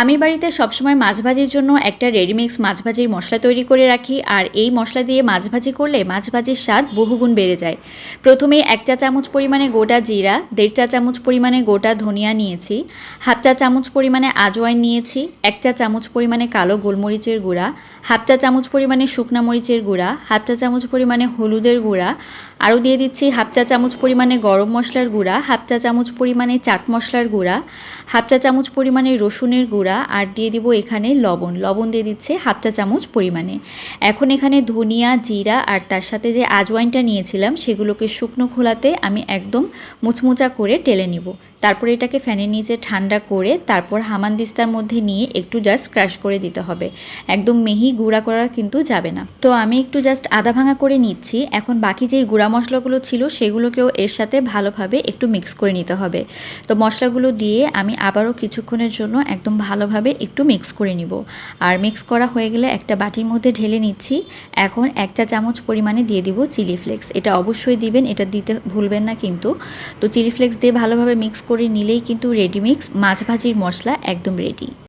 আমি বাড়িতে সবসময় মাছ ভাজির জন্য একটা রেডিমিক্স মাছ ভাজির মশলা তৈরি করে রাখি, আর এই মশলা দিয়ে মাছ ভাজি করলে মাছ ভাজির স্বাদ বহুগুণ বেড়ে যায়। প্রথমে এক চা চামচ পরিমাণে গোটা জিরা, দেড় চা চামচ পরিমাণে গোটা ধনিয়া নিয়েছি, হাফ চা চামচ পরিমাণে আজওয়াইন নিয়েছি, এক চা চামচ পরিমাণে কালো গোলমরিচের গুঁড়া, হাফ চা চামচ পরিমাণে শুকনা মরিচের গুঁড়া, হাফ চা চামচ পরিমাণে হলুদের গুঁড়া, আরও দিয়ে দিচ্ছি হাফ চা চামচ পরিমাণে গরম মশলার গুঁড়া, হাফ চা চামচ পরিমাণে চাট মশলার গুঁড়া, হাফ চা চামচ পরিমাণে রসুনের গুঁড়া আর দিয়ে দিব এখানে লবণ। লবণ দিয়ে দিচ্ছে হাফ চা চামচ পরিমাণে। এখন এখানে ধনিয়া, জিরা আর তার সাথে যে আজওয়াইনটা নিয়েছিলাম সেগুলোকে শুকনো খোলাতে আমি একদম মুচমুচা করে টেলে নিব। তারপর এটাকে ফ্যানের নিচে ঠান্ডা করে তারপর হামানদিস্তার মধ্যে নিয়ে একটু জাস্ট ক্রাশ করে দিতে হবে। একদম মিহি গুঁড়া করা কিন্তু যাবে না। তো আমি একটু জাস্ট আদা ভাঙা করে নিচ্ছি। এখন বাকি যেই গুঁড়া মশলাগুলো ছিল সেগুলোকেও এর সাথে ভালোভাবে একটু মিক্স করে নিতে হবে। তো মশলাগুলো দিয়ে আমি আবারও কিছুক্ষণের জন্য একদম ভালোভাবে একটু মিক্স করে নিব। আর মিক্স করা হয়ে গেলে একটা বাটির মধ্যে ঢেলে নিচ্ছি। এখন একটা চামচ পরিমাণে দিয়ে দিব চিলি ফ্লেক্স এটা অবশ্যই দিবেন, এটা দিতে ভুলবেন না কিন্তু। তো চিলি ফ্লেক্স দিয়ে ভালোভাবে মিক্স করে নিলেই কিন্তু রেডিমিক্স মাছ ভাজির মশলা একদম রেডি